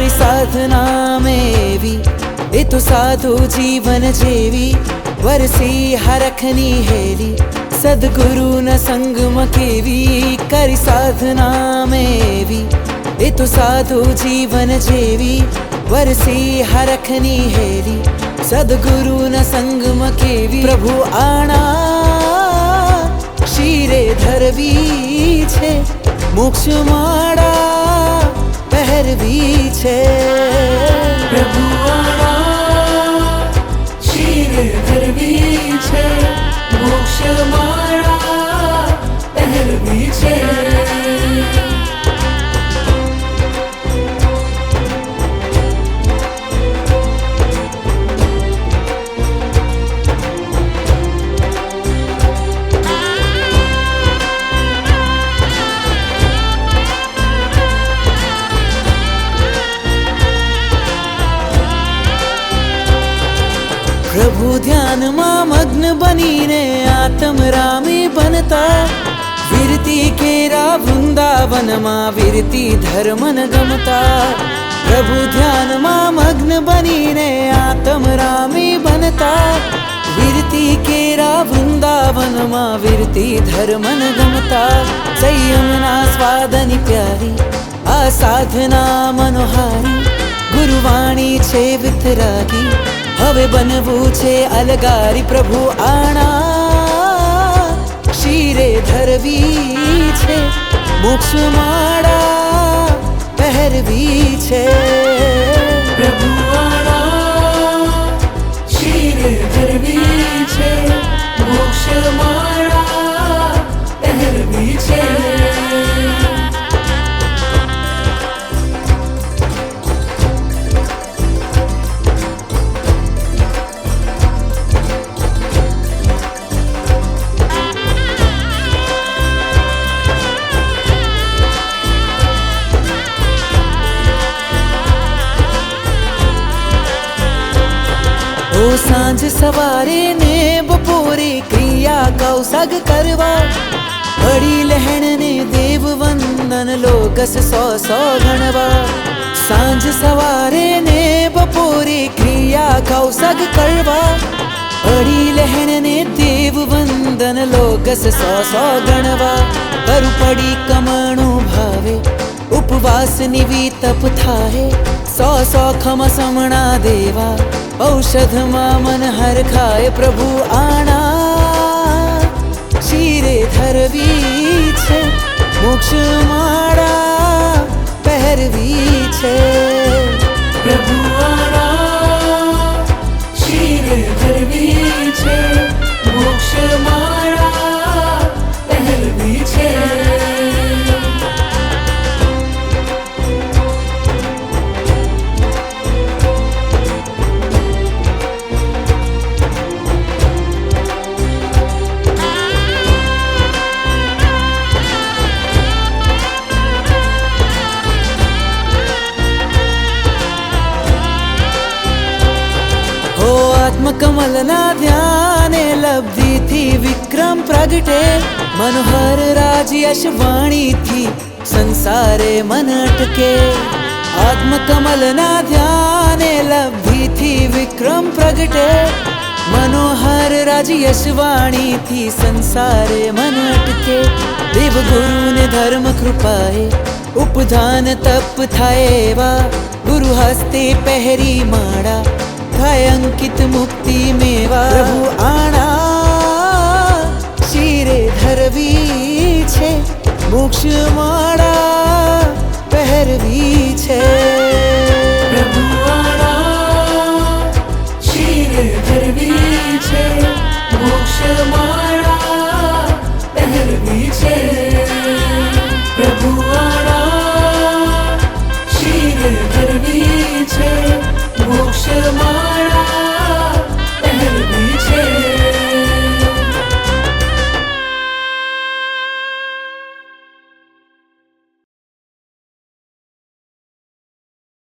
સાધના મેવી એ તો સાધુ જીવન જેવી વરસી હરખની હેલી સદગુરુના સંગમાં કેવી કરી સાધના મેવી એ તો સાધુ જીવન જેવી વરસી હરખની હેલી સદગુરુના સંગમાં કેવી પ્રભુ આણા શિરે ધરવી છે મોક્ષ માળા ser biche. ધ્યાનમાં મગ્ન બનીને આત્મ રામી બનતા વિરતી કેરા વૃંદાવનમાં વિરતી ધર્મન ગમતા પ્રભુ ધ્યાનમાં મગ્ન બનીને આત્મ રામી બનતા વિરતી કેરા વૃંદાવનમાં વિરતી ધર્મન ગમતા સંયમના સ્વાદની પ્યારી આ સાધના મનોહારી ગુરુવાણી છે વિતરાગી હવે બનવું છે અલગારી પ્રભુ આણા. શિરે ધરવી છે મોક્ષ માળા પહેરવી છે. સાંજ સવારે ને બપોરે ક્રિયા કૌસગ કરવા હળી લહેણ ને દેવ વંદન લોકસ સો સો ગણવા સાંજ સવારે ને બપોરે ક્રિયા કૌસગ કરવા હળી લહેણ ને દેવ વંદન લોકસ સો સો ગણવા કરું પડી કમણું ભાવે ઉપવાસ નિવી તપ થાય સો સો ખમ સમણા દેવા ઔષધમાં મન હર ખાય પ્રભુ આણા. શિરે ધરવી છે મોક્ષ માળા પહેરવી છે. પ્રભુ कमलना ध्यान लब्धी थी विक्रम प्रगटे। मनोहर राज यश वाणी थी संसारे मन अटके। आत्म कमलना ध्यान लब्धी थी विक्रम प्रगटे। मनोहर राज यश वाणी थी संसारे मन अटके। देव गुरु ने धर्म कृपाए, उपधान तप था एवा गुरु हस्ते पहरी माड़ा થાય અંકિત મુક્તિ મેવા પ્રભુ આણા શિરે ધરવી છે મોક્ષ માળા પહેરવી છે